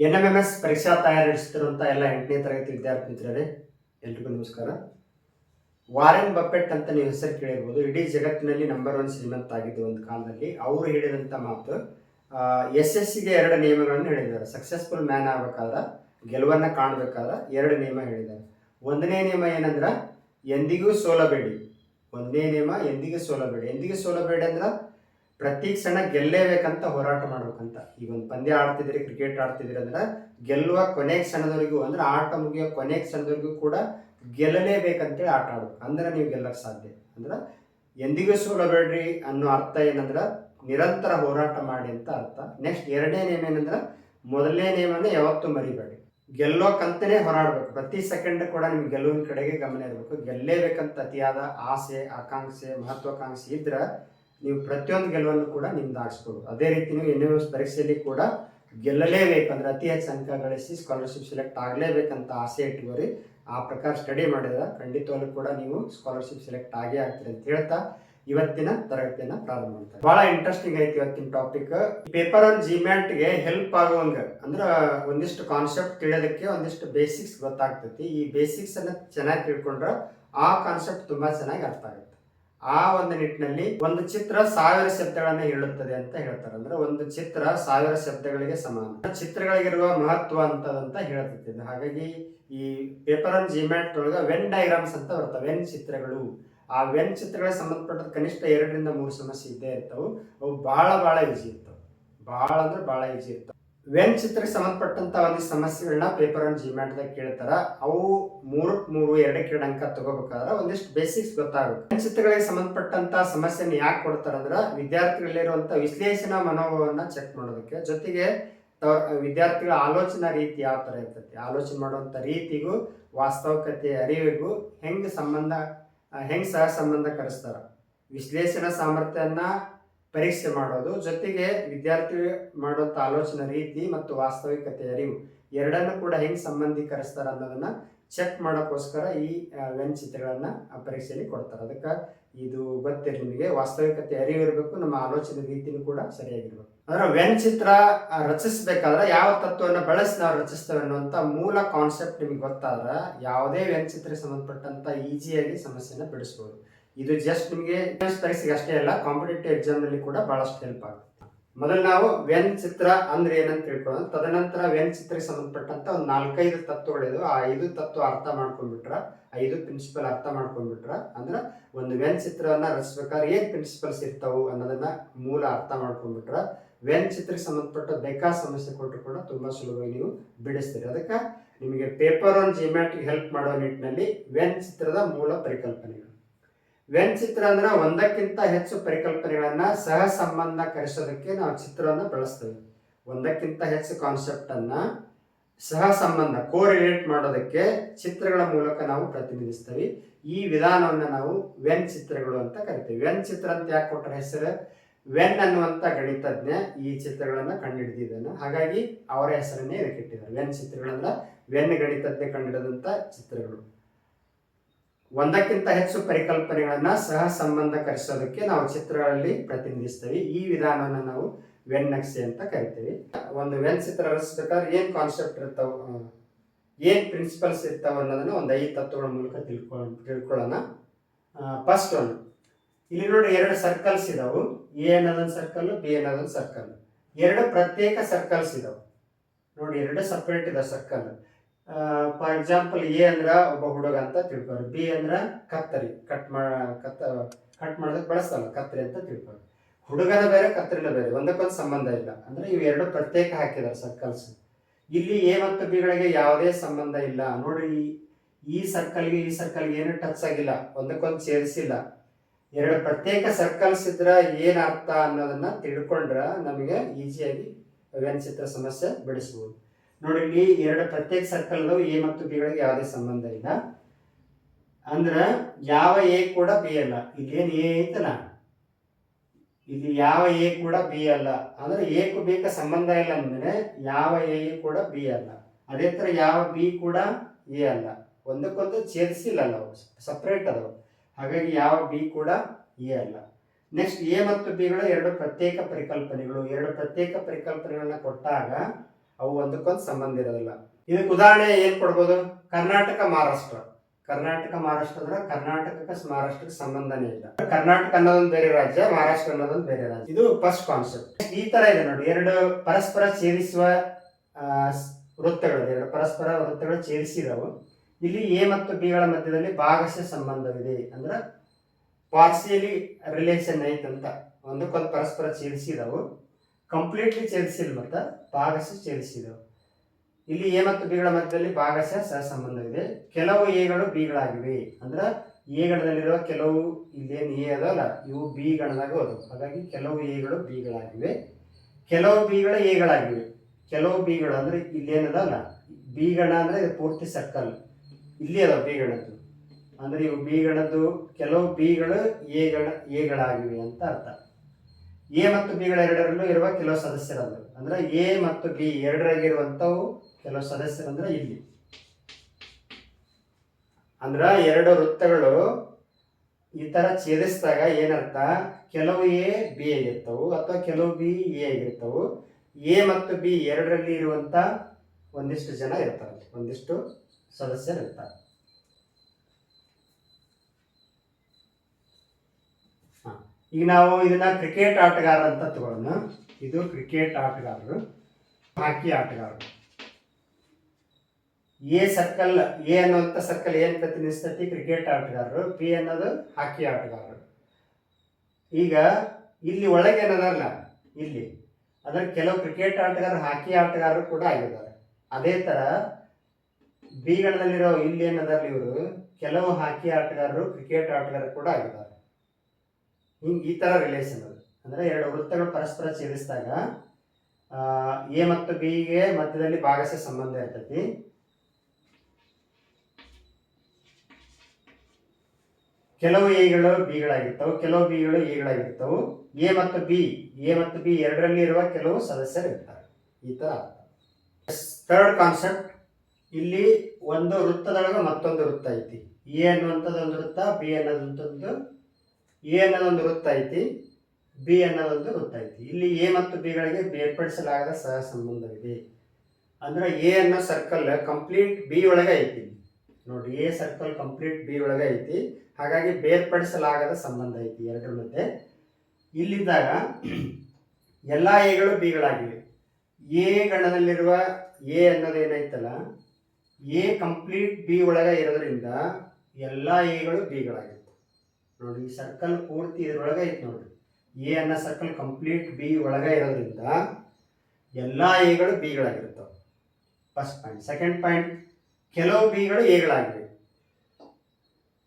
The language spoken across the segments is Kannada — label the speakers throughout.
Speaker 1: ಎನ್ ಎಂ ಎಂ ಎಸ್ ಪರೀಕ್ಷಾ ತಯಾರಿಸುತ್ತಿರುವಂಥ ಎಲ್ಲ ಎಂಟನೇ ತರಗತಿ ವಿದ್ಯಾರ್ಥಿ ಮಿತ್ರರೇ ಎಲ್ರಿಗೂ ನಮಸ್ಕಾರ. ವಾರೆನ್ ಬಫೆಟ್ ಅಂತ ನೀವು ಹೆಸರು ಕೇಳಿರ್ಬೋದು. ಇಡೀ ಜಗತ್ತಿನಲ್ಲಿ ನಂಬರ್ ಒನ್ ಶ್ರೀಮಂತ ಆಗಿದ್ದು ಒಂದು ಕಾಲದಲ್ಲಿ. ಅವರು ಹೇಳಿದಂಥ ಮಾತು ಎಸ್ ಎಸ್ ಸಿಗೆ ಎರಡು ನಿಯಮಗಳನ್ನು ಹೇಳಿದ್ದಾರೆ. ಸಕ್ಸಸ್ಫುಲ್ ಮ್ಯಾನ್ ಆಗಬೇಕಾದ್ರೆ, ಗೆಲುವನ್ನು ಕಾಣಬೇಕಾದ ಎರಡು ನಿಯಮ ಹೇಳಿದ್ದಾರೆ. ಒಂದನೇ ನಿಯಮ ಏನಂದ್ರೆ, ಎಂದಿಗೂ ಸೋಲಬೇಡಿ. ಒಂದನೇ ನಿಯಮ, ಎಂದಿಗೂ ಸೋಲಬೇಡಿ. ಎಂದಿಗೂ ಸೋಲಬೇಡಿ ಅಂದ್ರೆ ಪ್ರತಿ ಕ್ಷಣ ಗೆಲ್ಲೇಬೇಕಂತ ಹೋರಾಟ ಮಾಡ್ಬೇಕಂತ. ಈಗ ಒಂದು ಪಂದ್ಯ ಆಡ್ತಿದ್ರಿ ಕ್ರಿಕೆಟ್ ಆಡ್ತಿದ್ರಿ ಅಂದ್ರೆ ಗೆಲ್ಲುವ ಕೊನೆ ಕ್ಷಣದವರೆಗೂ ಅಂದ್ರೆ ಆಟ ಮುಗಿಯೋ ಕೊನೆ ಕ್ಷಣದವರೆಗೂ ಕೂಡ ಗೆಲ್ಲಲೇಬೇಕಂತೇಳಿ ಆಟ ಆಡ್ಬೇಕು. ಅಂದ್ರೆ ನೀವು ಗೆಲ್ಲಕ್ಕೆ ಸಾಧ್ಯ ಅಂದ್ರೆ ಎಂದಿಗೂ ಸೋಲಬೇಡ್ರಿ ಅನ್ನೋ ಅರ್ಥ ಏನಂದ್ರೆ ನಿರಂತರ ಹೋರಾಟ ಮಾಡಿ ಅಂತ ಅರ್ಥ. ನೆಕ್ಸ್ಟ್ ಎರಡನೇ ನೇಮ್ ಏನಂದ್ರೆ ಮೊದಲನೇ ನಿಯಮನ ಯಾವತ್ತೂ ಮರಿಬೇಡಿ ಗೆಲ್ಲೋಕಂತನೇ ಹೋರಾಡಬೇಕು. ಪ್ರತಿ ಸೆಕೆಂಡ್ ಕೂಡ ನಿಮ್ಗೆ ಗೆಲುವಿನ ಕಡೆಗೆ ಗಮನ ಇರಬೇಕು. ಗೆಲ್ಲೇಬೇಕಂತ ಅತಿಯಾದ ಆಸೆ, ಆಕಾಂಕ್ಷೆ, ಮಹತ್ವಾಕಾಂಕ್ಷೆ ಇದ್ರೆ ನೀವು ಪ್ರತಿಯೊಂದು ಗೆಲುವನ್ನು ಕೂಡ ನಿಮ್ದು ಹಾಕ್ಸ್ಬೋದು ಅದೇ ರೀತಿ ನೀವು ಎನ್ ಎಸ್ ಪರೀಕ್ಷೆಯಲ್ಲಿ ಕೂಡ ಗೆಲ್ಲಲೇಬೇಕು ಅಂದ್ರೆ ಅತಿ ಹೆಚ್ಚು ಅಂಕ ಗಳಿಸಿ ಸ್ಕಾಲರ್ಶಿಪ್ ಸೆಲೆಕ್ಟ್ ಆಗಲೇಬೇಕಂತ ಆಸೆ ಇಟ್ಕೋರಿ ಆ ಪ್ರಕಾರ ಸ್ಟಡಿ ಮಾಡಿದ್ರೆ ಖಂಡಿತವಾಗ್ಲೂ ಕೂಡ ನೀವು ಸ್ಕಾಲರ್ಶಿಪ್ ಸೆಲೆಕ್ಟ್ ಆಗೇ ಆಗ್ತೀರಿ ಅಂತ ಹೇಳ್ತಾ ಇವತ್ತಿನ ತರಗತಿಯನ್ನ ಪ್ರಾರಂಭ ಮಾಡ್ತಾರೆ. ಬಹಳ ಇಂಟ್ರೆಸ್ಟಿಂಗ್ ಐತಿ ಇವತ್ತಿನ ಟಾಪಿಕ್ ಪೇಪರ್ ಆನ್ ಜಿಮ್ಯಾಟ್ಗೆ ಹೆಲ್ಪ್ ಆಗುವಂಗ ಅಂದ್ರ ಒಂದಿಷ್ಟು ಕಾನ್ಸೆಪ್ಟ್ ತಿಳಿಯೋದಕ್ಕೆ ಒಂದಿಷ್ಟು ಬೇಸಿಕ್ಸ್ ಗೊತ್ತಾಗ್ತೈತಿ. ಈ ಬೇಸಿಕ್ಸ್ ಅನ್ನ ಚೆನ್ನಾಗಿ ತಿಳ್ಕೊಂಡ್ರೆ ಆ ಕಾನ್ಸೆಪ್ಟ್ ತುಂಬಾ ಚೆನ್ನಾಗಿ ಅರ್ಥ ಆಗುತ್ತೆ. ಆ ಒಂದು ನಿಟ್ಟಿನಲ್ಲಿ ಒಂದು ಚಿತ್ರ ಸಾವಿರ ಶಬ್ದಗಳನ್ನ ಹೇಳುತ್ತದೆ ಅಂತ ಹೇಳ್ತಾರೆ. ಅಂದ್ರೆ ಒಂದು ಚಿತ್ರ ಸಾವಿರ ಶಬ್ದಗಳಿಗೆ ಸಮಾನ. ಚಿತ್ರಗಳಿಗಿರುವ ಮಹತ್ವ ಅಂತದಂತ ಹೇಳ್ತಿದ್ದೆ ಇದು. ಹಾಗಾಗಿ ಈ ಪೇಪರ್ ಅಂಡ್ ಜಿಮ್ಯಾಟ್ ಒಳಗ ವೆನ್ ಡೈಗ್ರಾಮ್ಸ್ ಅಂತ ಬರ್ತವೆ. ವೆನ್ ಚಿತ್ರಗಳು. ಆ ವೆನ್ ಚಿತ್ರಗಳಿಗೆ ಸಂಬಂಧಪಟ್ಟ ಕನಿಷ್ಠ ಎರಡರಿಂದ ಮೂರು ಸಮಸ್ಯೆ ಇದ್ದೇ ಇರ್ತವು ಅವು ಬಹಳ ಬಹಳ ಈಜಿ ಇರ್ತವೆ. ಬಹಳ ಅಂದ್ರೆ ಬಹಳ ಈಜಿ ಇರ್ತಾವೆ. ವೆನ್ ಚಿತ್ರಕ್ಕೆ ಸಂಬಂಧಪಟ್ಟಂತ ಒಂದಿಷ್ಟು ಸಮಸ್ಯೆಗಳನ್ನ ಪೇಪರ್ ಆನ್ ಜಿಮ್ಯಾಟ್ದಾಗ ಕೇಳ್ತಾರ, ಅವು ಮೂರಕ್ಕೆ ಮೂರು ಎರಡಕ್ಕೆ ಎರಡು ಅಂಕ ತಗೋಬೇಕಾದ್ರೆ ಒಂದಿಷ್ಟು ಬೇಸಿಕ್ಸ್ ಗೊತ್ತಾಗುತ್ತೆ. ವೆನ್ ಚಿತ್ರಗಳಿಗೆ ಸಂಬಂಧಪಟ್ಟಂತ ಸಮಸ್ಯೆನ ಯಾಕೆ ಕೊಡ್ತಾರಂದ್ರ ವಿದ್ಯಾರ್ಥಿಗಳಲ್ಲಿರುವಂತ ವಿಶ್ಲೇಷಣಾ ಮನೋಭಾವವನ್ನ ಚೆಕ್ ಮಾಡೋದಕ್ಕೆ. ಜೊತೆಗೆ ವಿದ್ಯಾರ್ಥಿಗಳ ಆಲೋಚನಾ ರೀತಿ ಯಾವ ಥರ ಇರ್ತೈತಿ? ಆಲೋಚನೆ ಮಾಡುವಂತ ರೀತಿಗೂ ವಾಸ್ತವಿಕತೆ ಅರಿವಿಗೂ ಹೆಂಗೆ ಸಂಬಂಧ, ಹೆಂಗ್ ಸಹ ಸಂಬಂಧ ಕರೆಸ್ತಾರ? ವಿಶ್ಲೇಷಣಾ ಸಾಮರ್ಥ್ಯನ ಪರೀಕ್ಷೆ ಮಾಡೋದು. ಜೊತೆಗೆ ವಿದ್ಯಾರ್ಥಿ ಮಾಡುವಂತ ಆಲೋಚನೆ ರೀತಿ ಮತ್ತು ವಾಸ್ತವಿಕತೆ ಅರಿವು ಎರಡನ್ನು ಕೂಡ ಹೆಂಗೆ ಸಂಬಂಧೀಕರಿಸ್ತಾರೆ ಅನ್ನೋದನ್ನ ಚೆಕ್ ಮಾಡೋಕ್ಕೋಸ್ಕರ ಈ ಆ, ವೆನ್ ಚಿತ್ರಗಳನ್ನ ಆ ಪರೀಕ್ಷೆಯಲ್ಲಿ ಕೊಡ್ತಾರೆ. ಅದಕ್ಕೆ ಇದು ಗೊತ್ತಿರಲಿ ನಿಮಗೆ. ವಾಸ್ತವಿಕತೆ ಅರಿವು ಇರಬೇಕು ನಮ್ಮ ಆಲೋಚನೆ ರೀತಿನೂ ಕೂಡ ಸರಿಯಾಗಿರ್ಬೇಕು. ಅಂದ್ರೆ ವೆನ್ ಚಿತ್ರ ರಚಿಸಬೇಕಾದ್ರೆ ಯಾವ ತತ್ವವನ್ನು ಬಳಸಿ ನಾವು ರಚಿಸ್ತೇವೆ ಅನ್ನುವಂಥ ಮೂಲ ಕಾನ್ಸೆಪ್ಟ್ ನಿಮಗೆ ಗೊತ್ತಾದ್ರೆ ಯಾವುದೇ ವೆನ್ ಸಂಬಂಧಪಟ್ಟಂಥ ಈಸಿಯಾಗಿ ಸಮಸ್ಯೆನ ಬಿಡಿಸ್ಬೋದು. ಇದು ಜಸ್ಟ್ ನಿಮಗೆ ಪರೀಕ್ಷೆಗೆ ಅಷ್ಟೇ ಅಲ್ಲ ಕಾಂಪಿಟೇಟಿವ್ ಎಕ್ಸಾಮ್ನಲ್ಲಿ ಕೂಡ ಬಹಳಷ್ಟು ಹೆಲ್ಪ್ ಆಗುತ್ತೆ. ಮೊದಲು ನಾವು ವೆನ್ ಚಿತ್ರ ಅಂದ್ರೆ ಏನಂತ ತಿಳ್ಕೊಳ್ಳೋಣ. ತದನಂತರ ವೆನ್ ಚಿತ್ರಕ್ಕೆ ಸಂಬಂಧಪಟ್ಟಂತ ಒಂದು ನಾಲ್ಕೈದು ತತ್ವಗಳಿದು ಆ ಐದು ತತ್ವ ಅರ್ಥ ಮಾಡ್ಕೊಂಡ್ಬಿಟ್ರ, ಐದು ಪ್ರಿನ್ಸಿಪಲ್ ಅರ್ಥ ಮಾಡ್ಕೊಂಡ್ಬಿಟ್ರ ಅಂದ್ರೆ ಒಂದು ವೆನ್ ಚಿತ್ರವನ್ನ ರಚಿಸಬೇಕಾದ್ರೆ ಏನ್ ಪ್ರಿನ್ಸಿಪಲ್ಸ್ ಇರ್ತಾವು ಅನ್ನೋದನ್ನ ಮೂಲ ಅರ್ಥ ಮಾಡ್ಕೊಂಡ್ಬಿಟ್ರ ವೆನ್ ಚಿತ್ರಕ್ಕೆ ಸಂಬಂಧಪಟ್ಟ ಬೇಕಾದ ಸಮಸ್ಯೆ ಕೊಟ್ಟರು ಕೂಡ ತುಂಬಾ ಸುಲಭವಾಗಿ ನೀವು ಬಿಡಿಸ್ತೀರಿ. ಅದಕ್ಕೆ ನಿಮಗೆ ಪೇಪರ್ ಆನ್ ಜಿಮ್ಯಾಟಿಕ್ ಹೆಲ್ಪ್ ಮಾಡೋ ನಿಟ್ಟಿನಲ್ಲಿ ವೆನ್ ಚಿತ್ರದ ಮೂಲ ಪರಿಕಲ್ಪನೆಗಳು. ವೆನ್ ಚಿತ್ರ ಅಂದ್ರೆ ಒಂದಕ್ಕಿಂತ ಹೆಚ್ಚು ಪರಿಕಲ್ಪನೆಗಳನ್ನ ಸಹ ಸಂಬಂಧ ಕರೆಸೋದಕ್ಕೆ ನಾವು ಚಿತ್ರವನ್ನು ಬಳಸ್ತೇವೆ. ಒಂದಕ್ಕಿಂತ ಹೆಚ್ಚು ಕಾನ್ಸೆಪ್ಟ್ ಅನ್ನ ಸಹ ಸಂಬಂಧ ಕೋರಿಲೇಟ್ ಮಾಡೋದಕ್ಕೆ ಚಿತ್ರಗಳ ಮೂಲಕ ನಾವು ಪ್ರತಿನಿಧಿಸ್ತೇವೆ. ಈ ವಿಧಾನವನ್ನು ನಾವು ವೆನ್ ಚಿತ್ರಗಳು ಅಂತ ಕರಿತೀವಿ. ವೆನ್ ಚಿತ್ರ ಅಂತ ಯಾಕೆ ಕೊಟ್ಟರೆ ಹೆಸರು? ವೆನ್ ಅನ್ನುವಂಥ ಗಣಿತಜ್ಞ ಈ ಚಿತ್ರಗಳನ್ನು ಕಂಡುಹಿಡಿದಿದ್ದಾನೆ. ಹಾಗಾಗಿ ಅವರ ಹೆಸರನ್ನೇ ಇದಕ್ಕೆ ಇಟ್ಟಿದ್ದಾರೆ ವೆನ್ ಚಿತ್ರಗಳಂದ್ರೆ ವೆನ್ ಗಣಿತಜ್ಞ ಕಂಡುಹಿಡಿದಂಥ ಚಿತ್ರಗಳು. ಒಂದಕ್ಕಿಂತ ಹೆಚ್ಚು ಪರಿಕಲ್ಪನೆಗಳನ್ನ ಸಹ ಸಂಬಂಧಕರಿಸೋದಕ್ಕೆ ನಾವು ಚಿತ್ರಗಳಲ್ಲಿ ಪ್ರತಿನಿಧಿಸ್ತೇವೆ. ಈ ವಿಧಾನವನ್ನು ನಾವು ವೆನ್ ನಕ್ಷೆ ಅಂತ ಕರಿತೀವಿ. ಒಂದು ವೆನ್ ಚಿತ್ರ ರಚಿಸಬೇಕಾದ್ರೆ ಏನು ಕಾನ್ಸೆಪ್ಟ್ ಇರ್ತಾವ ಏನು ಪ್ರಿನ್ಸಿಪಲ್ಸ್ ಇರ್ತಾವ ಅನ್ನೋದನ್ನ ಒಂದು ಐದು ತತ್ವಗಳ ಮೂಲಕ ತಿಳ್ಕೊ, ತಿಳ್ಕೊಳ್ಳೋಣ. ಫಸ್ಟ್ ಒನ್ ಇಲ್ಲಿ ನೋಡಿ ಎರಡು ಸರ್ಕಲ್ಸ್ ಇದಾವು. ಎ ಅನ್ನೋದೊಂದು ಸರ್ಕಲ್ ಬಿ ಅನ್ನೋದೊಂದು ಸರ್ಕಲ್ ಎರಡು ಪ್ರತ್ಯೇಕ ಸರ್ಕಲ್ಸ್ ಇದಾವೆ. ನೋಡಿ, ಎರಡು ಸಪ್ರೇಟ್ ಇದೆ ಸರ್ಕಲ್ ಫಾರ್ ಎಕ್ಸಾಂಪಲ್ ಎ ಅಂದ್ರ ಒಬ್ಬ ಹುಡುಗ ಅಂತ ತಿಳ್ಕೊರಿ ಬಿ ಅಂದ್ರ ಕತ್ತರಿ. ಕಟ್ ಮಾ, ಕತ್ತ ಕಟ್ ಮಾಡೋದಕ್ಕೆ ಬಳಸ್ತಲ್ಲ, ಕತ್ತರಿ ಅಂತ ತಿಳ್ಕೊರಿ ಹುಡುಗನ ಬೇರೆ, ಕತ್ತರಿನ ಬೇರೆ, ಒಂದಕ್ಕೊಂದು ಸಂಬಂಧ ಇಲ್ಲ. ಅಂದ್ರೆ ಇವು ಎರಡು ಪ್ರತ್ಯೇಕ ಹಾಕಿದಾರೆ ಸರ್ಕಲ್ಸ್ ಇಲ್ಲಿ ಎ ಮತ್ತು ಬಿಗಳಿಗೆ ಯಾವುದೇ ಸಂಬಂಧ ಇಲ್ಲ. ನೋಡ್ರಿ, ಈ- ಸರ್ಕಲ್ಗೆ ಈ ಸರ್ಕಲ್ಗೆ ಏನು ಟಚ್ ಆಗಿಲ್ಲ. ಒಂದಕ್ಕೊಂದು ಸೇರಿಸಿಲ್ಲ. ಎರಡು ಪ್ರತ್ಯೇಕ ಸರ್ಕಲ್ಸ್ ಇದ್ರ ಏನರ್ಥ ಅನ್ನೋದನ್ನ ತಿಳ್ಕೊಂಡ್ರ ನಮಗೆ ಈಸಿಯಾಗಿ ವ್ಯಂಚಿತ್ರ ಚಿತ್ರ ಸಮಸ್ಯೆ ಬಿಡಿಸ್ಬೋದು. ನೋಡಿ ಎರಡು ಪ್ರತ್ಯೇಕ ಸರ್ಕಲ್ ಅದಾವ ಎ ಮತ್ತು ಬಿಗಳಿಗೆ ಯಾವುದೇ ಸಂಬಂಧ ಇಲ್ಲ. ಅಂದ್ರೆ ಯಾವ ಎ ಕೂಡ ಬಿ ಅಲ್ಲ. ಇಲ್ಲೇನು ಎ ಐತಲ್ಲ ಇಲ್ಲಿ ಯಾವ ಎ ಕೂಡ ಬಿ ಅಲ್ಲ. ಅಂದ್ರೆ ಎಕ್ಕೂ ಬೇಕ ಸಂಬಂಧ ಇಲ್ಲ ಅಂದ್ರೆ ಯಾವ ಎ ಕೂಡ ಬಿ ಅಲ್ಲ. ಅದೇ ತರ ಯಾವ ಬಿ ಕೂಡ ಎ ಅಲ್ಲ. ಒಂದಕ್ಕೊಂದು ಛೇದಿಸಿಲ್ಲ ಅವು. ಸಪ್ರೇಟ್ ಅದಾವು. ಹಾಗಾಗಿ ಯಾವ ಬಿ ಕೂಡ ಎ ಅಲ್ಲ. ನೆಕ್ಸ್ಟ್ ಎ ಮತ್ತು ಬಿಗಳು ಎರಡು ಪ್ರತ್ಯೇಕ ಪರಿಕಲ್ಪನೆಗಳು. ಎರಡು ಪ್ರತ್ಯೇಕ ಪರಿಕಲ್ಪನೆಗಳನ್ನ ಕೊಟ್ಟಾಗ ಅವು ಒಂದಕ್ಕೊಂದು ಸಂಬಂಧ ಇರೋದಿಲ್ಲ. ಇದಕ್ಕೆ ಉದಾಹರಣೆ ಏನು ಕೊಡ್ಬೋದು? ಕರ್ನಾಟಕ, ಮಹಾರಾಷ್ಟ್ರ. ಕರ್ನಾಟಕ, ಮಹಾರಾಷ್ಟ್ರ ಅಂದ್ರೆ ಕರ್ನಾಟಕಕ್ಕೆ ಮಹಾರಾಷ್ಟ್ರಕ್ಕೆ ಸಂಬಂಧನೇ ಇಲ್ಲ. ಕರ್ನಾಟಕ ಅನ್ನೋದೊಂದು ಬೇರೆ ರಾಜ್ಯ, ಮಹಾರಾಷ್ಟ್ರ ಅನ್ನೋದೊಂದು ಬೇರೆ ರಾಜ್ಯ. ಇದು ಫಸ್ಟ್ ಕಾನ್ಸೆಪ್ಟ್ ಈ ತರ ಇದೆ ನೋಡಿ, ಎರಡು ಪರಸ್ಪರ ಸೇರಿಸುವ ವೃತ್ತಗಳು, ಎರಡು ಪರಸ್ಪರ ವೃತ್ತಗಳು ಛೇದಿಸಿದವು. ಇಲ್ಲಿ ಎ ಮತ್ತು ಬಿಗಳ ಮಧ್ಯದಲ್ಲಿ ಭಾಗಶಃ ಸಂಬಂಧವಿದೆ ಅಂದ್ರೆ ಪಾರ್ಸಿಯಲಿ ರಿಲೇಷನ್ ಐತಂತ. ಒಂದಕ್ಕೊಂದು ಪರಸ್ಪರ ಛೇದಿಸಿದವು. ಕಂಪ್ಲೀಟ್ಲಿ ಛೇದಿಸಿಲ್ಲ ಮತ್ತು ಭಾಗಶಃ ಛೇದಿಸಿದವು ಇಲ್ಲಿ ಎ ಮತ್ತು ಬಿಗಳ ಮಧ್ಯದಲ್ಲಿ ಭಾಗಶಃ ಸಹ ಸಂಬಂಧವಿದೆ ಕೆಲವು ಎಗಳು ಬಿಗಳಾಗಿವೆ. ಅಂದ್ರೆ ಎ ಗಣದಲ್ಲಿರುವ ಕೆಲವು ಇಲ್ಲೇನು ಎ ಅದಲ್ಲ, ಇವು ಬಿ ಗಣದಾಗ ಹೋದವು. ಹಾಗಾಗಿ ಕೆಲವು ಎಗಳು ಬಿಗಳಾಗಿವೆ. ಕೆಲವು ಬಿಗಳು ಎಗಳಾಗಿವೆ. ಕೆಲವು ಬಿಗಳು ಅಂದ್ರೆ ಇಲ್ಲೇನದಲ್ಲ ಬಿ ಗಣ ಅಂದ್ರೆ ಪೂರ್ತಿ ಸರ್ಕಲ್ ಇಲ್ಲಿ ಅದಾವ ಬಿ ಗಣದ್ದು. ಅಂದ್ರೆ ಇವು ಬಿ ಗಣದ್ದು, ಕೆಲವು ಬಿಗಳು ಎ ಗಣ ಎಗಳಾಗಿವೆ ಅಂತ ಅರ್ಥ. ಎ ಮತ್ತು ಬಿಗಳ ಎರಡರಲ್ಲೂ ಇರುವ ಕೆಲವು ಸದಸ್ಯರದು ಅಂದ್ರೆ ಎ ಮತ್ತು ಬಿ ಎರಡರಾಗಿರುವಂಥವು ಕೆಲವು ಸದಸ್ಯರಂದ್ರೆ ಇಲ್ಲಿ. ಅಂದ್ರ ಎರಡು ವೃತ್ತಗಳು ಈ ತರ ಛೇದಿಸಿದಾಗ ಏನರ್ಥ? ಕೆಲವು ಎ, ಬಿ ಆಗಿರ್ತವು ಅಥವಾ ಕೆಲವು ಬಿ, ಎ ಆಗಿರ್ತವು. ಎ ಮತ್ತು ಬಿ ಎರಡರಲ್ಲಿ ಇರುವಂತ ಒಂದಿಷ್ಟು ಜನ ಇರ್ತಾರೆ ಒಂದಿಷ್ಟು ಸದಸ್ಯರು ಇರ್ತಾರೆ ಹ. ಈಗ ನಾವು ಇದನ್ನ ಕ್ರಿಕೆಟ್ ಆಟಗಾರ ಅಂತ ತಗೊಳ್ಳೋಣ. ಇದು ಕ್ರಿಕೆಟ್ ಆಟಗಾರರು, ಹಾಕಿ ಆಟಗಾರರು. ಎ ಸರ್ಕಲ್ ಎ ಅನ್ನುವಂಥ ಸರ್ಕಲ್ ಏನ್ ಪ್ರತಿನಿಧಿಸ್ತತಿ? ಕ್ರಿಕೆಟ್ ಆಟಗಾರರು, ಪಿ ಅನ್ನೋದು ಹಾಕಿ ಆಟಗಾರರು. ಈಗ ಇಲ್ಲಿ ಒಳಗೆ ಏನದಲ್ಲ ಇಲ್ಲಿ. ಅದ್ರ ಕೆಲವು ಕ್ರಿಕೆಟ್ ಆಟಗಾರರು, ಹಾಕಿ ಆಟಗಾರರು ಕೂಡ ಆಗಿದ್ದಾರೆ. ಅದೇ ತರ ಬಿ ಗಣದಲ್ಲಿರೋ ಇಲ್ಲಿ ಏನದಾರಲ್ಲ ಇವರು, ಕೆಲವು ಹಾಕಿ ಆಟಗಾರರು ಕ್ರಿಕೆಟ್ ಆಟಗಾರರು ಕೂಡ ಆಗಿದ್ದಾರೆ. ಹಿಂಗ್ ಈ ತರ ರಿಲೇಷನ್ ಅದು. ಅಂದ್ರೆ ಎರಡು ವೃತ್ತಗಳು ಪರಸ್ಪರ ಛೇದಿಸಿದಾಗ ಎ ಮತ್ತು ಬಿಗೆ ಮಧ್ಯದಲ್ಲಿ ಭಾಗಶಃ ಸಂಬಂಧ ಇರ್ತೈತಿ. ಕೆಲವು ಎಗಳು ಬಿಗಳಾಗಿರ್ತವು, ಕೆಲವು ಬಿಗಳು ಎಗಳಾಗಿರ್ತವು. ಎ ಮತ್ತು ಬಿ, ಎ ಮತ್ತು ಬಿ ಎರಡರಲ್ಲಿ ಇರುವ ಕೆಲವು ಸದಸ್ಯರು ಇರ್ತಾರೆ. ಈ ತರ ಥರ್ಡ್ ಕಾನ್ಸೆಪ್ಟ್ ಇಲ್ಲಿ ಒಂದು ವೃತ್ತದೊಳಗೆ ಮತ್ತೊಂದು ವೃತ್ತ ಐತಿ. ಎ ಅನ್ನುವಂಥದ್ದು ಒಂದು ವೃತ್ತ, ಬಿ ಅನ್ನೋದಂಥದ್ದು ಎ ಅನ್ನೋದೊಂದು ವೃತ್ತ ಐತಿ ಬಿ ಅನ್ನೋದೊಂದು ವೃತ್ತ ಐತಿ ಇಲ್ಲಿ ಎ ಮತ್ತು ಬಿಗಳಿಗೆ ಬೇರ್ಪಡಿಸಲಾಗದ ಸಹ ಸಂಬಂಧವಿದೆ. ಅಂದ್ರೆ ಎ ಅನ್ನೋ ಸರ್ಕಲ್ ಕಂಪ್ಲೀಟ್ ಬಿ ಒಳಗೆ ಐತಿ. ನೋಡಿ ಎ ಸರ್ಕಲ್ ಕಂಪ್ಲೀಟ್ ಬಿ ಒಳಗೆ ಐತಿ. ಹಾಗಾಗಿ ಬೇರ್ಪಡಿಸಲಾಗದ ಸಂಬಂಧ ಐತಿ ಎರಡರ ಮಧ್ಯೆ ಇಲ್ಲಿದ್ದಾಗ ಎಲ್ಲ ಎಗಳು ಬಿಗಳಾಗಿವೆ ಎ ಗಣದಲ್ಲಿರುವ ಎ ಅನ್ನೋದು ಏನೈತಲ್ಲ ಎ ಕಂಪ್ಲೀಟ್ ಬಿ ಒಳಗೆ ಇರೋದ್ರಿಂದ ಎಲ್ಲ ಎಗಳು ಬಿಗಳಾಗಿರ್ತವೆ ನೋಡಿ, ಈ ಸರ್ಕಲ್ ಪೂರ್ತಿ ಇದ್ರೊಳಗೆ ಐತೆ ನೋಡಿ ಎ ಅನ್ನೋ ಸರ್ಕಲ್ ಕಂಪ್ಲೀಟ್ ಬಿ ಒಳಗೆ ಇರೋದ್ರಿಂದ ಎಲ್ಲ ಎಗಳು ಬಿಗಳಾಗಿರ್ತವೆ ಫಸ್ಟ್ ಪಾಯಿಂಟ್ ಸೆಕೆಂಡ್ ಪಾಯಿಂಟ್ ಕೆಲವು ಬಿಗಳು ಎಗಳಾಗಿವೆ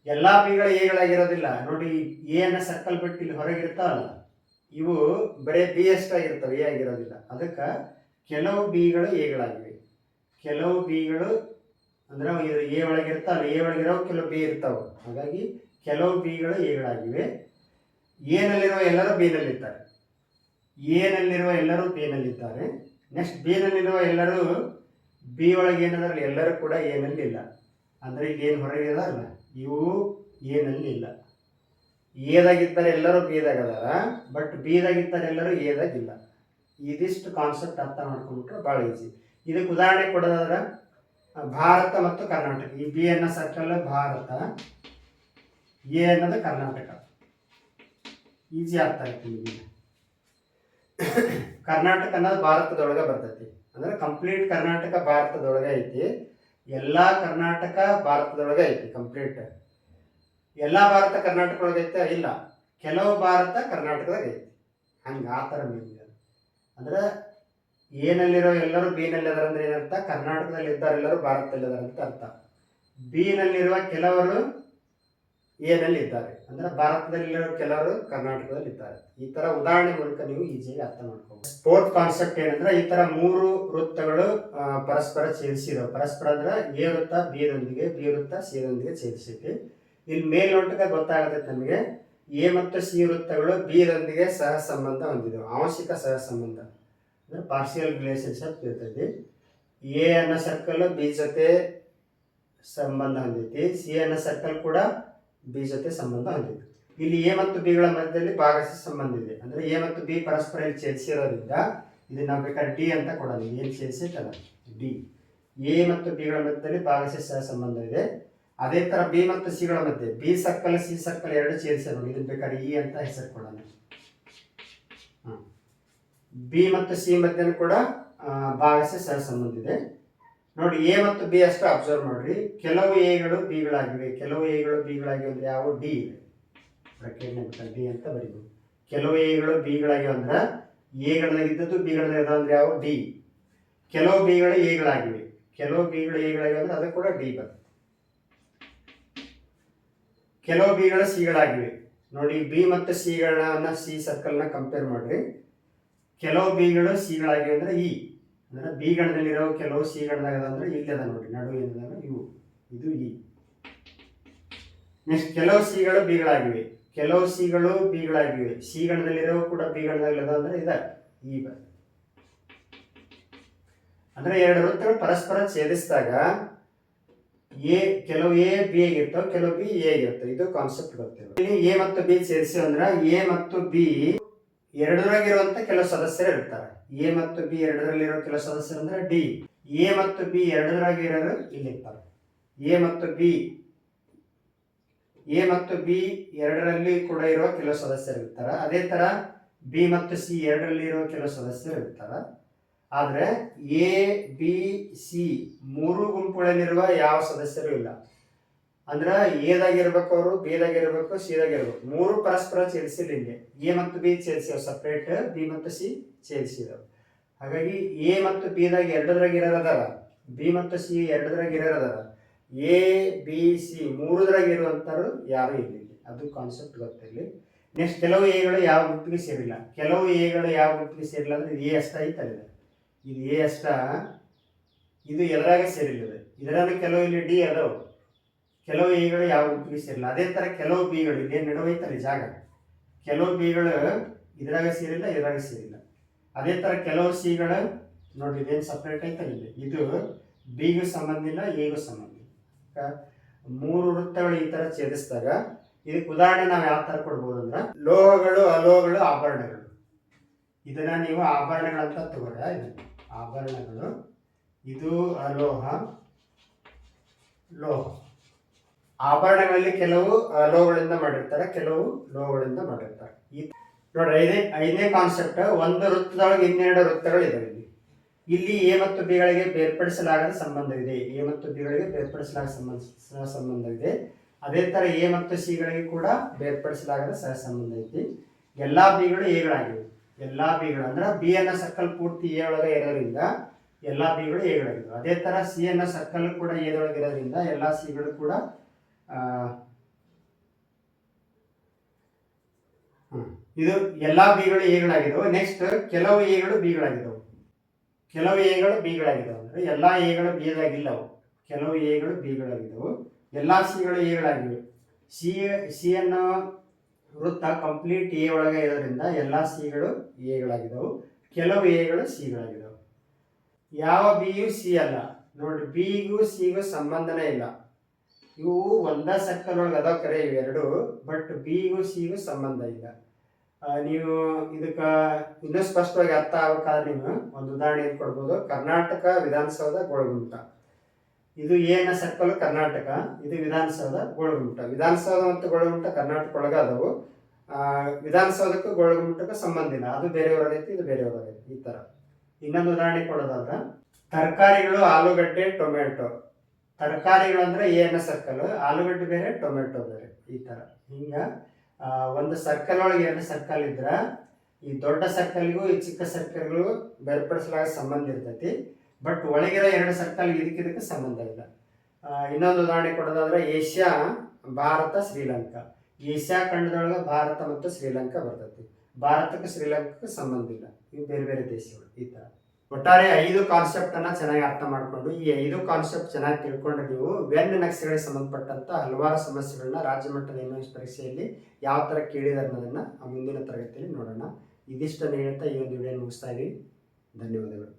Speaker 1: ಎಲ್ಲ ಬಿಗಳು ಎಗಳಾಗಿರೋದಿಲ್ಲ ನೋಡಿ ಎ ಅನ್ನೋ ಸರ್ಕಲ್ ಬಿಟ್ಟು ಇಲ್ಲಿ ಹೊರಗಿರ್ತಾವಲ್ಲ ಇವು ಬರೀ ಬಿ ಎಷ್ಟಾಗಿರ್ತವೆ ಎ ಆಗಿರೋದಿಲ್ಲ. ಅದಕ್ಕೆ ಕೆಲವು ಬಿಗಳು ಎಗಳಾಗಿವೆ ಕೆಲವು ಬಿಗಳು ಅಂದ್ರೆ ಇದು ಎ ಒಳಗಿರ್ತಾವಲ್ಲ ಎ ಒಳಗಿರೋ ಕೆಲವು ಬಿ ಇರ್ತಾವೆ. ಹಾಗಾಗಿ ಕೆಲವು ಬಿಗಳು ಎಗಳಾಗಿವೆ. ಎನಲ್ಲಿರುವ ಎಲ್ಲರೂ ಬಿನಲ್ಲಿದ್ದಾರೆ. ಎನಲ್ಲಿರುವ ಎಲ್ಲರೂ ಬಿನಲ್ಲಿದ್ದಾರೆ. ನೆಕ್ಸ್ಟ್ ಬಿನಲ್ಲಿರುವ ಎಲ್ಲರೂ ಬಿ ಒಳಗೆ ಏನದಾರಲ್ಲ ಎಲ್ಲರೂ ಕೂಡ ಎನಲ್ಲಿ ಇಲ್ಲ ಅಂದ್ರೆ ಈಗ ಏನು ಹೊರಗೆ ಅದಾರಲ್ಲ ಇವು ಎನಲ್ಲಿ ಇಲ್ಲ ಎದಾಗಿದ್ದಾರೆ ಎಲ್ಲರೂ ಬಿದಾಗ ಅದಾರ ಬಟ್ ಬಿದಾಗಿದ್ದಾರೆ ಎಲ್ಲರೂ ಎದಾಗಿಲ್ಲ. ಇದಿಷ್ಟು ಕಾನ್ಸೆಪ್ಟ್ ಅರ್ಥ ಮಾಡ್ಕೊಂಡ್ಬಿಟ್ರೆ ಭಾಳ ಈಸಿ ಇದಕ್ಕೆ ಉದಾಹರಣೆ ಕೊಡೋದಾದ್ರೆ, ಭಾರತ ಮತ್ತು ಕರ್ನಾಟಕ. ಈ ಬಿ ಅನ್ನೋ ಸರ್ಕಲ್ ಭಾರತ. ಎ ಅನ್ನೋದು ಕರ್ನಾಟಕ. ಈಸಿ ಅರ್ಥ ಆಯ್ತು ನಿಮಗೆ. ಕರ್ನಾಟಕ ಅನ್ನೋದು ಭಾರತದೊಳಗೆ ಬರ್ತೈತಿ. ಅಂದ್ರೆ ಕಂಪ್ಲೀಟ್ ಕರ್ನಾಟಕ ಭಾರತದೊಳಗೆ ಐತಿ. ಎಲ್ಲ ಕರ್ನಾಟಕ ಭಾರತದೊಳಗೆ ಐತಿ ಕಂಪ್ಲೀಟ್ ಎಲ್ಲ ಭಾರತ ಕರ್ನಾಟಕ ಒಳಗೆ ಐತೆ? ಇಲ್ಲ. ಕೆಲವು ಭಾರತ ಕರ್ನಾಟಕದಾಗ ಐತಿ. ಹಂಗೆ ಆ ಥರ ಮೀನಿಂಗ್ ಅದು. ಅಂದ್ರೆ ಏನಲ್ಲಿರೋ ಎಲ್ಲರೂ ಬಿನಲ್ಲಿ ಅದಾರ ಏನರ್ಥ? ಕರ್ನಾಟಕದಲ್ಲಿ ಇದ್ದಾರೆಲ್ಲರೂ ಭಾರತದಲ್ಲಿ ಅದಾರ ಅಂತ ಅರ್ಥ. ಬಿನಲ್ಲಿರುವ ಕೆಲವರು ಎನಲ್ಲಿ ಇದ್ದಾರೆ ಅಂದ್ರೆ ಭಾರತದಲ್ಲಿರೋ ಕೆಲವರು ಕರ್ನಾಟಕದಲ್ಲಿ ಇದ್ದಾರೆ ಈ ತರ ಉದಾಹರಣೆ ಮೂಲಕ ನೀವು ಈಸಿಯಾಗಿ ಅರ್ಥ ಮಾಡ್ಕೋಬಹುದು ಫೋರ್ತ್ ಕಾನ್ಸೆಪ್ಟ್ ಏನಂದ್ರೆ ಈ ತರ ಮೂರು ವೃತ್ತಗಳು ಪರಸ್ಪರ ಛೇದಿಸಿರೋ ಪರಸ್ಪರ ಅಂದ್ರೆ ಎ ವೃತ್ತ, ಬಿ ದೊಂದಿಗೆ ಬಿ ವೃತ್ತ, ಸಿ ದೊಂದಿಗೆ ಛೇದಿಸೈತಿ ಇಲ್ಲಿ ಮೇಲ್ನೋಟಕ್ಕೆ ಗೊತ್ತಾಗುತ್ತೆ ನಮಗೆ, ಎ ಮತ್ತು ಸಿ ವೃತ್ತಗಳು ಬಿ ರೊಂದಿಗೆ ಸಹ ಸಂಬಂಧ ಹೊಂದಿದವು, ಆಂಶಿಕ ಸಹ ಸಂಬಂಧ. ಅಂದ್ರೆ ಪಾರ್ಷಿಯಲ್ ರಿಲೇಶನ್ಶಿಪ್ ಇರ್ತೈತಿ ಎ ಅನ್ನೋ ಸರ್ಕಲ್ ಬಿ ಜೊತೆ ಸಂಬಂಧ ಹೊಂದೈತಿ ಸಿ ಅನ್ನೋ ಸರ್ಕಲ್ ಕೂಡ ಬಿ ಜೊತೆ ಸಂಬಂಧ ಹೊಂದಿದೆ. ಇಲ್ಲಿ ಎ ಮತ್ತು ಬಿಗಳ ಮಧ್ಯದಲ್ಲಿ ಭಾಗಶಃ ಸಂಬಂಧ ಇದೆ. ಅಂದ್ರೆ ಎ ಮತ್ತು ಬಿ ಪರಸ್ಪರ ಇಲ್ಲಿ ಛೇದಿಸಿರೋದ್ರಿಂದ ಇದು ನಾವು ಬೇಕಾದ್ರೆ ಡಿ ಅಂತ ಕೊಡೋಣ. ಏನು ಸೇರಿಸಿಟ್ಟಲ್ಲ ಡಿ. ಎ ಮತ್ತು ಬಿಗಳ ಮಧ್ಯದಲ್ಲಿ ಭಾಗಶಃ ಸಹ ಸಂಬಂಧವಿದೆ ಅದೇ ಥರ ಬಿ ಮತ್ತು ಸಿಗಳ ಮಧ್ಯೆ. ಬಿ ಸರ್ಕಲ್, ಸಿ ಸರ್ಕಲ್ ಎರಡು ಸೇರಿಸಿ ನೋಡಿ ಇದನ್ನ ಬೇಕಾದ್ರೆ ಇ ಅಂತ ಹೆಸರು ಕೊಡೋಣ. ಬಿ ಮತ್ತು ಸಿ ಮಧ್ಯೆ ಕೂಡ ಭಾಗಶಃ ಸಹ ಸಂಬಂಧ ಇದೆ. ನೋಡಿ ಎ ಮತ್ತು ಬಿ ಅಷ್ಟು ಅಬ್ಸರ್ವ್ ಮಾಡ್ರಿ. ಕೆಲವು ಎಗಳು ಬಿಗಳಾಗಿವೆ ಕೆಲವು ಎಗಳು ಬಿಗಳಾಗಿವೆ ಅಂದ್ರೆ ಯಾವ ಡಿ ಇದೆ? ಪ್ರಕ್ರಿಯೆ ಡಿ ಅಂತ ಬರೀಬೋದು. ಕೆಲವು ಎಗಳು ಬಿಗಳಾಗಿವೆ ಅಂದ್ರೆ ಎಗಳದಾಗಿದ್ದದ್ದು ಬಿಗಳದಾಗ ಅಂದ್ರೆ ಯಾವ ಡಿ ಕೆಲವು ಬಿಗಳು ಎಗಳಾಗಿವೆ ಕೆಲವು ಬಿಗಳು ಎಗಳಾಗಿವೆ ಅಂದ್ರೆ ಅದು ಕೂಡ ಡಿ ಬರುತ್ತೆ. ಕೆಲವು ಬಿಗಳು ಸಿಗಳಾಗಿವೆ ನೋಡಿ ಬಿ ಮತ್ತು ಸಿಗಳನ್ನ ಸಿ ಸರ್ಕಲ್ನ ಕಂಪೇರ್ ಮಾಡ್ರಿ. ಕೆಲವು ಬಿಗಳು ಸಿಗಳಾಗಿವೆ ಅಂದ್ರೆ ಇ ಅಂದ್ರೆ ಬಿ ಗಣದಲ್ಲಿರೋ ಕೆಲವು ಸಿ ಗಣದಾಗ ಅಂದರೆ ಇಲ್ಲಿ ಅದ ನೋಡಿ ನಡು ಏನಿದಾವೆ, ಇವು. ಇದು ಇ ನೆಕ್ಸ್ಟ್ ಕೆಲವು ಸಿಗಳು ಬಿಗಳಾಗಿವೆ. ಕೆಲವು ಸಿಗಳು ಬಿಗಳಾಗಿವೆ. ಸಿ ಗಣದಲ್ಲಿರೋ ಕೂಡ ಬಿ ಗಣದಾಗಿಲ್ಲದ ಅದ ಅಂದ್ರೆ ಇದ, ಈ ಬ. ಅಂದರೆ ಎರಡು ವೃತ್ತಗಳು ಪರಸ್ಪರ ಛೇದಿಸಿದಾಗ ಎ, ಕೆಲವು ಎ, ಬಿ ಆಗಿರ್ತವೆ, ಕೆಲವು ಬಿ, ಎ ಆಗಿರ್ತವೆ. ಇದು ಕಾನ್ಸೆಪ್ಟ್ ಗೊತ್ತಿಲ್ಲ. ಎ ಮತ್ತು ಬಿ ಸೇರಿಸಿ ಅಂದ್ರೆ ಎ ಮತ್ತು ಬಿ ಎರಡರಾಗಿರುವಂತ ಕೆಲವು ಸದಸ್ಯರು ಇರ್ತಾರೆ. ಎ ಮತ್ತು ಬಿ ಎರಡರಲ್ಲಿರೋ ಕೆಲವು ಸದಸ್ಯರು ಅಂದ್ರೆ ಡಿ. ಎ ಮತ್ತು ಬಿ ಎರಡರಾಗಿರೋರು ಇಲ್ಲಿ ಇರ್ತಾರೆ ಎ ಮತ್ತು ಬಿ, ಎ ಮತ್ತು ಬಿ ಎರಡರಲ್ಲಿ ಕೂಡ ಇರುವ ಕೆಲವು ಸದಸ್ಯರು ಇರ್ತಾರೆ. ಅದೇ ತರ ಬಿ ಮತ್ತು ಸಿ ಎರಡರಲ್ಲಿ ಇರುವ ಕೆಲವು ಸದಸ್ಯರು ಇರ್ತಾರೆ. ಆದರೆ ಎ, ಬಿ, ಸಿ ಮೂರು ಗುಂಪುಗಳಲ್ಲಿರುವ ಯಾವ ಸದಸ್ಯರು ಇಲ್ಲ. ಅಂದ್ರ ಎದಾಗಿರ್ಬೇಕು ಅವರು, ಬೇದಾಗಿರ್ಬೇಕು, ಸಿದಾಗಿರ್ಬೇಕು. ಮೂರು ಪರಸ್ಪರ ಸೇರಿಸಿಲ್ಲ ಇಲ್ಲಿ ಎ ಮತ್ತು ಬಿ ಸೇರಿಸಿವ ಸಪ್ರೇಟ್ ಬಿ ಮತ್ತು ಸಿ ಸೇರಿಸಿದವು ಹಾಗಾಗಿ ಎ ಮತ್ತು ಬಿದಾಗ ಎರಡದ್ರಾಗ ಇರೋದಾರ ಬಿ ಮತ್ತು ಸಿ ಎರಡದ್ರಾಗ ಇರೋದಾರ ಎ, ಬಿ, ಸಿ ಮೂರದ್ರಾಗ ಇರುವಂತರು ಯಾರು ಇಲ್ಲ ಅದು ಕಾನ್ಸೆಪ್ಟ್ ಗೊತ್ತಿರಲಿ ನೆಕ್ಸ್ಟ್ ಕೆಲವು ಎಗಳು ಯಾವ ಗುಂಪಿಗೆ ಸೇರಿಲ್ಲ. ಕೆಲವು ಎಗಳು ಯಾವ ಗುಂಪಿಗೆ ಸೇರಿಲ್ಲ ಅಂದ್ರೆ ಎ ಅಷ್ಟ ಐತಲ್ಲ ಇದು. ಎ ಅಷ್ಟ, ಇದು ಎಲ್ಲರಾಗ ಸೇರಿಲ್ಲ ಇದು. ಇದ್ರಾಗ ಕೆಲವು ಇಲ್ಲಿ ಡಿ ಅದಾವು. ಕೆಲವು ಎಗಳು ಯಾವ ಗುಂಪಿಗೆ ಸೇರಿಲ್ಲ ಅದೇ ತರ ಕೆಲವು ಬಿಗಳು ಇಲ್ಲಿ ನಡುವೆ ಐತಲ್ಲ ಈ ಜಾಗ. ಕೆಲವು ಬಿಗಳು ಇದ್ರಾಗ ಸೇರಿಲ್ಲ ಇದ್ರಾಗ ಸೇರಿಲ್ಲ. ಅದೇ ತರ ಕೆಲವು ಸಿಗಳು ನೋಡ್ರಿ, ಇದೇನು ಸಪ್ರೇಟ್ ಐತಲ್ಲ ಇಲ್ಲಿ ಇದು ಬಿಗೂ ಸಂಬಂಧ ಇಲ್ಲ, ಎಗೂ ಸಂಬಂಧ ಮೂರು ವೃತ್ತಗಳು ಈ ತರ ಛೇದಿಸಿದಾಗ, ಇದಕ್ಕೆ ಉದಾಹರಣೆ ನಾವು ಯಾವ ತರ ಕೊಡ್ಬೋದು ಅಂದ್ರೆ ಲೋಹಗಳು, ಅಲೋಹಗಳು, ಆಭರಣಗಳು. ಇದನ್ನ ನೀವು ಆಭರಣಗಳಂತ ತಗೋರ ಇದು ಆಭರಣಗಳು, ಇದು ಅಲೋಹ, ಲೋಹ. ಆಭರಣಗಳಲ್ಲಿ ಕೆಲವು ಲೋಹಗಳಿಂದ ಮಾಡಿರ್ತಾರೆ, ಕೆಲವು ಲೋಹಗಳಿಂದ ಮಾಡಿರ್ತಾರೆ. ಈ ನೋಡ್ರಿ, ಐದೇ ಐದನೇ ಕಾನ್ಸೆಪ್ಟ್ ಒಂದು ವೃತ್ತದೊಳಗೆ ಇನ್ನೆರಡು ವೃತ್ತಗಳು ಇದೆ ಇಲ್ಲಿ. ಇಲ್ಲಿ ಎ ಮತ್ತು ಬಿಗಳಿಗೆ ಬೇರ್ಪಡಿಸಲಾಗದ ಸಂಬಂಧವಿದೆ ಎ ಮತ್ತು ಬಿಗಳಿಗೆ ಬೇರ್ಪಡಿಸಲಾಗದ ಸಂಬಂಧ ಸಂಬಂಧವಿದೆ ಅದೇ ತರ ಎ ಮತ್ತು ಸಿಗಳಿಗೆ ಕೂಡ ಬೇರ್ಪಡಿಸಲಾಗದ ಸಹ ಸಂಬಂಧ ಐತಿ ಎಲ್ಲಾ ಬಿಗಳು ಎಗಳಾಗಿವೆ. ಎಲ್ಲಾ ಬಿಗಳು, ಅಂದ್ರೆ ಬಿ ಅನ್ನ ಸರ್ಕಲ್ ಪೂರ್ತಿ ಎ ಒಳಗೆ ಇರೋದ್ರಿಂದ ಎಲ್ಲಾ ಬಿಗಳು ಎಗಳಾಗಿವೆ. ಅದೇ ತರ ಸಿ ಅನ್ನ ಸರ್ಕಲ್ ಕೂಡ ಎದೊಳಗೆ ಇರೋದ್ರಿಂದ ಎಲ್ಲಾ ಸಿಗಳು ಕೂಡ. ಇದು ಎಲ್ಲಾ ಬಿಗಳು ಎಗಳಾಗಿದ್ದಾವೆ. ನೆಕ್ಸ್ಟ್ ಕೆಲವು ಎಗಳು ಬಿಗಳಾಗಿದ್ದಾವೆ. ಕೆಲವು ಎಗಳು ಬಿಗಳಾಗಿದ್ದಾವೆ. ಅಂದ್ರೆ ಎಲ್ಲಾ ಎಗಳು ಬಿದಾಗಿಲ್ಲವು ಕೆಲವು ಎಗಳು ಬಿಗಳಾಗಿದ್ದವು. ಎಲ್ಲಾ ಸಿಗಳು ಎಗಳಾಗಿವೆ. ಸಿ ಸಿ ಅನ್ನೋ ವೃತ್ತ ಕಂಪ್ಲೀಟ್ ಎ ಒಳಗೆ ಇರೋದ್ರಿಂದ ಎಲ್ಲಾ ಸಿಗಳು ಎಗಳಾಗಿದ್ದವು. ಕೆಲವು ಎಗಳು ಸಿಗಳಾಗಿದ್ದವು. ಯಾವ ಬಿಯು ಸಿ ಅಲ್ಲ. ನೋಡಿ ಬಿಗೂ ಸಿಗೂ ಸಂಬಂಧನೇ ಇಲ್ಲ. ಇವು ಒಂದ ಒಳಗೆ ಅದಾವ ಕರೆ ಇವೆರಡು ಬಟ್ ಬಿಗೂ ಸಿಗೂ ಸಂಬಂಧ ಇಲ್ಲ. ನೀವು ಇದಕ್ಕೆ ಇನ್ನೂ ಸ್ಪಷ್ಟವಾಗಿ ಅರ್ಥ ಆಗ್ಬೇಕಾದ್ರೆ ನೀವು ಒಂದು ಉದಾಹರಣೆ ಏನ್ ಕೊಡ್ಬೋದು. ಕರ್ನಾಟಕ ವಿಧಾನಸೌಧ ಗೋಳಗುಂಟ. ಇದು ಏನ ಸರ್ಕಲ್ ಕರ್ನಾಟಕ, ಇದು ವಿಧಾನಸೌಧ ಗೋಳಗುಂಟ. ವಿಧಾನಸೌಧ ಮತ್ತು ಗೋಳಗುಂಟ ಕರ್ನಾಟಕ ಒಳಗೆ ಅದಾವು ವಿಧಾನಸೌಧಕ್ಕೂ ಗೋಳಗುಂಟಕ್ಕೂ ಸಂಬಂಧ ಇಲ್ಲ. ಅದು ಬೇರೆಯವರಾಗೈತಿ ಇದು ಬೇರೆಯವರಾಗೈತಿ ಈ ಥರ ಇನ್ನೊಂದು ಉದಾಹರಣೆ ಕೊಡೋದಾದ್ರ, ತರಕಾರಿಗಳು, ಆಲೂಗಡ್ಡೆ ಟೊಮೆಟೊ ತರಕಾರಿಗಳು ಅಂದ್ರೆ ಏನ ಸರ್ಕಲ್, ಆಲೂಗಡ್ಡೆ ಬೇರೆ, ಟೊಮೆಟೊ ಬೇರೆ, ಈ ತರ. ಹಿಂಗ ಒಂದು ಸರ್ಕಲ್ ಒಳಗೆ ಎರಡು ಸರ್ಕಲ್ ಇದ್ರೆ, ಈ ದೊಡ್ಡ ಸರ್ಕಲ್ಗೂ ಈ ಚಿಕ್ಕ ಸರ್ಕಲ್ಗಳು ಬೇರ್ಪಡಿಸಲಾಗ ಸಂಬಂಧ ಇರ್ತೈತಿ. ಬಟ್ ಒಳಗಿರೋ ಎರಡು ಸರ್ಕಲ್ ಇದಕ್ಕಿದಕ್ಕೆ ಸಂಬಂಧ ಇಲ್ಲ. ಇನ್ನೊಂದು ಉದಾಹರಣೆ ಕೊಡೋದಾದ್ರೆ ಏಷ್ಯಾ, ಭಾರತ, ಶ್ರೀಲಂಕಾ. ಏಷ್ಯಾ ಖಂಡದೊಳಗೆ ಭಾರತ ಮತ್ತು ಶ್ರೀಲಂಕಾ ಬರ್ತೈತಿ. ಭಾರತಕ್ಕೆ ಶ್ರೀಲಂಕಾಕ್ಕೆ ಸಂಬಂಧ ಇಲ್ಲ. ಇವು ಬೇರೆ ಬೇರೆ ದೇಶಗಳು, ಈ ತರ. ಒಟ್ಟಾರೆ ಐದು ಕಾನ್ಸೆಪ್ಟ್ ಅನ್ನ ಚೆನ್ನಾಗಿ ಅರ್ಥ ಮಾಡಿಕೊಂಡು, ಈ ಐದು ಕಾನ್ಸೆಪ್ಟ್ ಚೆನ್ನಾಗಿ ತಿಳ್ಕೊಂಡು ನೀವು ವೆನ್ ನಕ್ಷೆಗಳಿಗೆ ಸಂಬಂಧಪಟ್ಟಂತ ಹಲವಾರು ಸಮಸ್ಯೆಗಳನ್ನ ರಾಜ್ಯ ಮಟ್ಟದ ಪರೀಕ್ಷೆಯಲ್ಲಿ ಯಾವ ತರ ಕೇಳಿದಾರೆ ಅನ್ನೋದನ್ನು ಮುಂದಿನ ತರಗತಿಯಲ್ಲಿ ನೋಡೋಣ. ಇದಿಷ್ಟನ್ನು ಹೇಳ್ತಾ ಈ ಒಂದು ವಿಡಿಯೋ ಮುಗಿಸ್ತಾ ಇದೀವಿ ಧನ್ಯವಾದಗಳು.